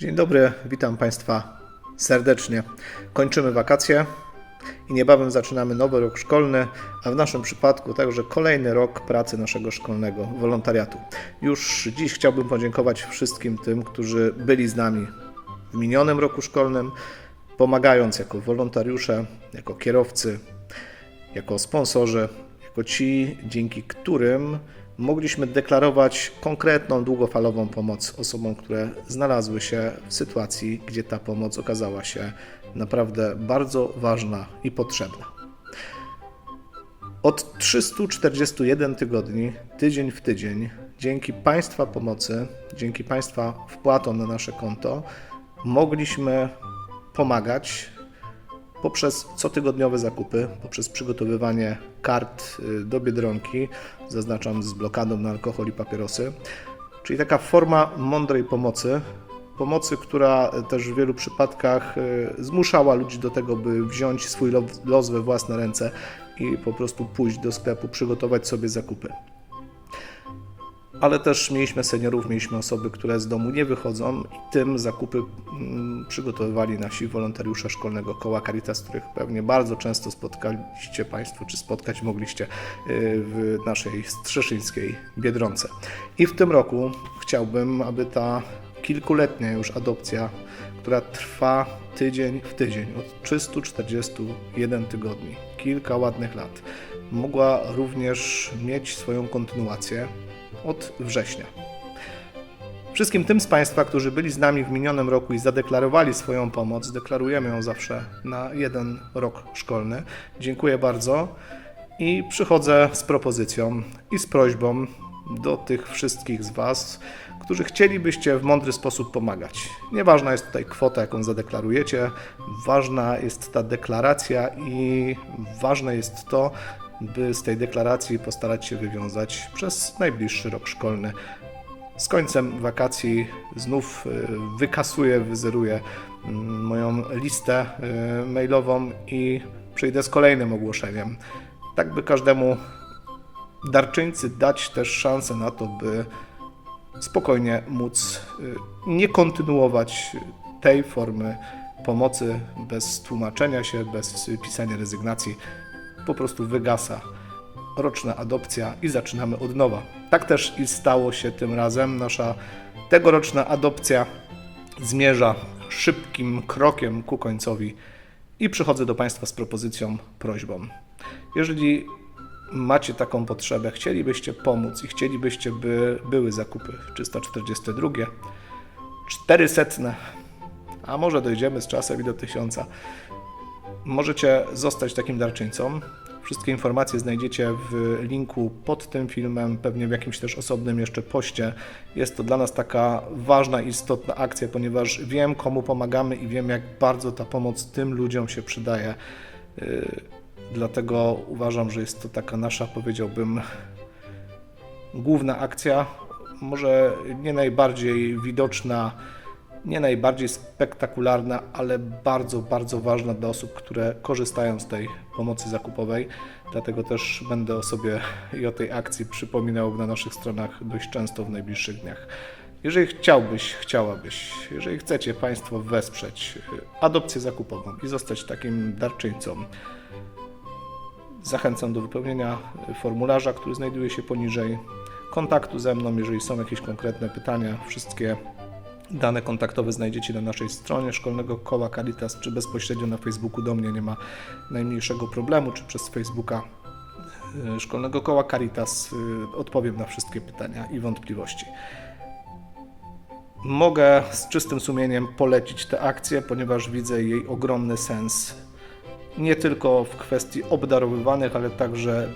Dzień dobry, witam Państwa serdecznie. Kończymy wakacje i niebawem zaczynamy nowy rok szkolny, a w naszym przypadku także kolejny rok pracy naszego szkolnego wolontariatu. Już dziś chciałbym podziękować wszystkim tym, którzy byli z nami w minionym roku szkolnym, pomagając jako wolontariusze, jako kierowcy, jako sponsorzy, jako ci, dzięki którym mogliśmy deklarować konkretną, długofalową pomoc osobom, które znalazły się w sytuacji, gdzie ta pomoc okazała się naprawdę bardzo ważna i potrzebna. Od 341 tygodni, tydzień w tydzień, dzięki Państwa pomocy, dzięki Państwa wpłatom na nasze konto, mogliśmy pomagać poprzez cotygodniowe zakupy, poprzez przygotowywanie kart y, do biedronki, zaznaczam z blokadą na alkohol i papierosy, czyli taka forma mądrej pomocy, pomocy, która też w wielu przypadkach y, zmuszała ludzi do tego, by wziąć swój lo- los we własne ręce i po prostu pójść do sklepu, przygotować sobie zakupy ale też mieliśmy seniorów, mieliśmy osoby, które z domu nie wychodzą i tym zakupy mm, przygotowywali nasi wolontariusze szkolnego koła Caritas, których pewnie bardzo często spotkaliście Państwo, czy spotkać mogliście y, w naszej Strzeszyńskiej Biedronce. I w tym roku chciałbym, aby ta kilkuletnia już adopcja, która trwa tydzień w tydzień, od 341 tygodni, kilka ładnych lat, mogła również mieć swoją kontynuację od września. Wszystkim tym z Państwa, którzy byli z nami w minionym roku i zadeklarowali swoją pomoc, deklarujemy ją zawsze na jeden rok szkolny. Dziękuję bardzo i przychodzę z propozycją i z prośbą do tych wszystkich z Was, którzy chcielibyście w mądry sposób pomagać. Nieważna jest tutaj kwota, jaką zadeklarujecie, ważna jest ta deklaracja i ważne jest to, by z tej deklaracji postarać się wywiązać przez najbliższy rok szkolny. Z końcem wakacji znów y, wykasuję, wyzeruję mm, moją listę y, mailową i przyjdę z kolejnym ogłoszeniem. Tak by każdemu darczyńcy dać też szansę na to, by spokojnie móc y, nie kontynuować tej formy pomocy bez tłumaczenia się, bez pisania rezygnacji. Po prostu wygasa roczna adopcja i zaczynamy od nowa. Tak też i stało się tym razem. Nasza tegoroczna adopcja zmierza szybkim krokiem ku końcowi i przychodzę do Państwa z propozycją, prośbą. Jeżeli macie taką potrzebę, chcielibyście pomóc i chcielibyście, by były zakupy 342, 400, a może dojdziemy z czasem i do 1000, możecie zostać takim darczyńcą. Wszystkie informacje znajdziecie w linku pod tym filmem, pewnie w jakimś też osobnym jeszcze poście. Jest to dla nas taka ważna, istotna akcja, ponieważ wiem, komu pomagamy i wiem, jak bardzo ta pomoc tym ludziom się przydaje. Yy, Dlatego uważam, że jest to taka nasza, powiedziałbym, główna akcja. Może nie najbardziej widoczna, nie najbardziej spektakularna, ale bardzo, bardzo ważna dla osób, które korzystają z tej pomocy zakupowej. Dlatego też będę o sobie i o tej akcji przypominał na naszych stronach dość często w najbliższych dniach. Jeżeli chciałbyś, chciałabyś, jeżeli chcecie Państwo wesprzeć y, adopcję zakupową i zostać takim darczyńcą, Zachęcam do wypełnienia formularza, który znajduje się poniżej, kontaktu ze mną, jeżeli są jakieś konkretne pytania. Wszystkie dane kontaktowe znajdziecie na naszej stronie Szkolnego Koła Caritas, czy bezpośrednio na Facebooku do mnie, nie ma najmniejszego problemu, czy przez Facebooka y, Szkolnego Koła Caritas y, odpowiem na wszystkie pytania i wątpliwości. Mogę z czystym sumieniem polecić tę akcję, ponieważ widzę jej ogromny sens nie tylko w kwestii obdarowywanych, ale także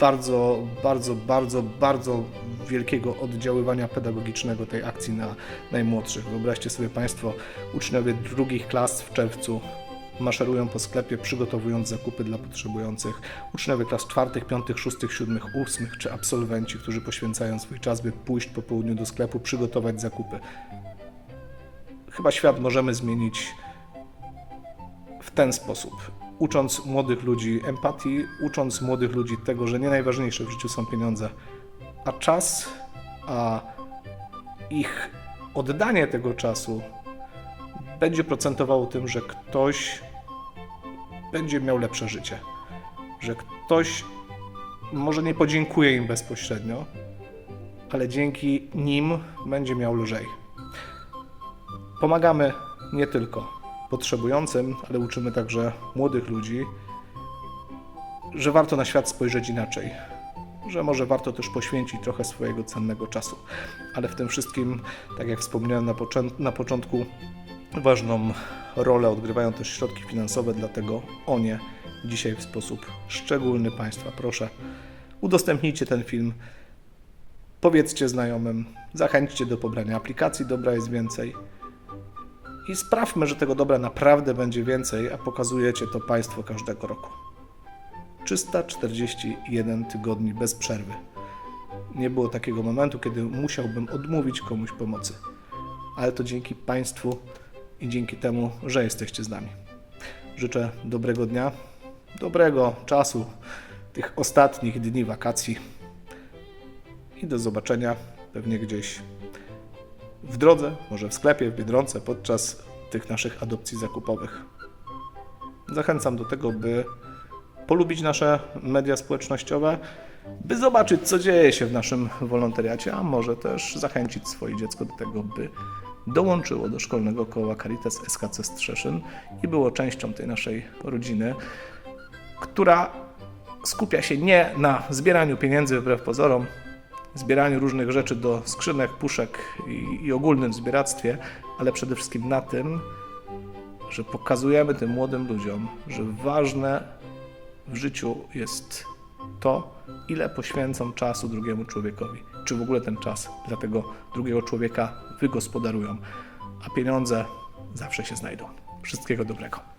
bardzo, bardzo, bardzo, bardzo wielkiego oddziaływania pedagogicznego tej akcji na najmłodszych. Wyobraźcie sobie Państwo, uczniowie drugich klas w czerwcu maszerują po sklepie, przygotowując zakupy dla potrzebujących. Uczniowie klas czwartych, piątych, szóstych, siódmych, ósmych, czy absolwenci, którzy poświęcają swój czas, by pójść po południu do sklepu, przygotować zakupy. Chyba świat możemy zmienić w ten sposób. Ucząc młodych ludzi empatii, ucząc młodych ludzi tego, że nie najważniejsze w życiu są pieniądze, a czas, a ich oddanie tego czasu będzie procentowało tym, że ktoś będzie miał lepsze życie. Że ktoś może nie podziękuje im bezpośrednio, ale dzięki nim będzie miał lżej. Pomagamy nie tylko potrzebującym, ale uczymy także młodych ludzi, że warto na świat spojrzeć inaczej, że może warto też poświęcić trochę swojego cennego czasu. Ale w tym wszystkim, tak jak wspomniałem na, na początku, ważną rolę odgrywają też środki finansowe, dlatego o nie dzisiaj w sposób szczególny Państwa proszę. Udostępnijcie ten film, powiedzcie znajomym, zachęćcie do pobrania aplikacji Dobra jest więcej i sprawmy, że tego dobra naprawdę będzie więcej, a pokazujecie to Państwo każdego roku. 341 tygodni bez przerwy. Nie było takiego momentu, kiedy musiałbym odmówić komuś pomocy. Ale to dzięki Państwu i dzięki temu, że jesteście z nami. Życzę dobrego dnia, dobrego czasu, tych ostatnich dni wakacji i do zobaczenia pewnie gdzieś w drodze, może w sklepie, w Biedronce podczas tych naszych adopcji zakupowych. Zachęcam do tego, by polubić nasze media społecznościowe, by zobaczyć, co dzieje się w naszym wolontariacie, a może też zachęcić swoje dziecko do tego, by dołączyło do szkolnego koła Caritas SKC Strzeszyn i było częścią tej naszej rodziny, która skupia się nie na zbieraniu pieniędzy wbrew pozorom, zbieraniu różnych rzeczy do skrzynek, puszek i, i ogólnym zbieractwie, ale przede wszystkim na tym, że pokazujemy tym młodym ludziom, że ważne w życiu jest to, ile poświęcą czasu drugiemu człowiekowi. Czy w ogóle ten czas dla tego drugiego człowieka wygospodarują, a pieniądze zawsze się znajdą. Wszystkiego dobrego.